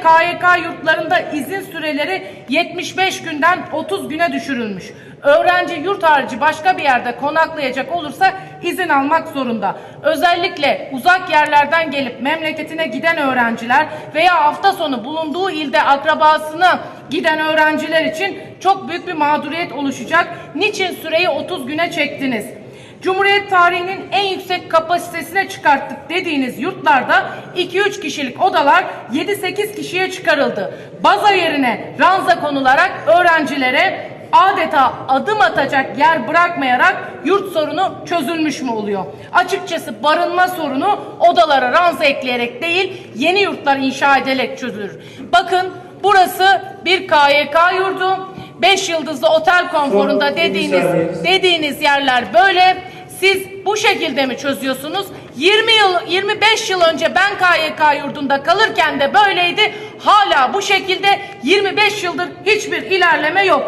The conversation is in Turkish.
KYK yurtlarında izin süreleri 75 günden 30 güne düşürülmüş. Öğrenci yurt harici başka bir yerde konaklayacak olursa izin almak zorunda. Özellikle uzak yerlerden gelip memleketine giden öğrenciler veya hafta sonu bulunduğu ilde akrabasına giden öğrenciler için çok büyük bir mağduriyet oluşacak. Niçin süreyi 30 güne çektiniz? Cumhuriyet tarihinin en yüksek kapasitesine çıkarttık dediğiniz yurtlarda 2-3 kişilik odalar 7-8 kişiye çıkarıldı. Baza yerine ranza konularak öğrencilere adeta adım atacak yer bırakmayarak yurt sorunu çözülmüş mü oluyor? Açıkçası barınma sorunu odalara ranza ekleyerek değil yeni yurtlar inşa ederek çözülür. Bakın burası bir KYK yurdu. 5 yıldızlı otel konforunda dediğiniz dediğiniz yerler böyle. Siz bu şekilde mi çözüyorsunuz? 20 yıl 25 yıl önce ben KYK yurdunda kalırken de böyleydi. Hala bu şekilde 25 yıldır hiçbir ilerleme yok.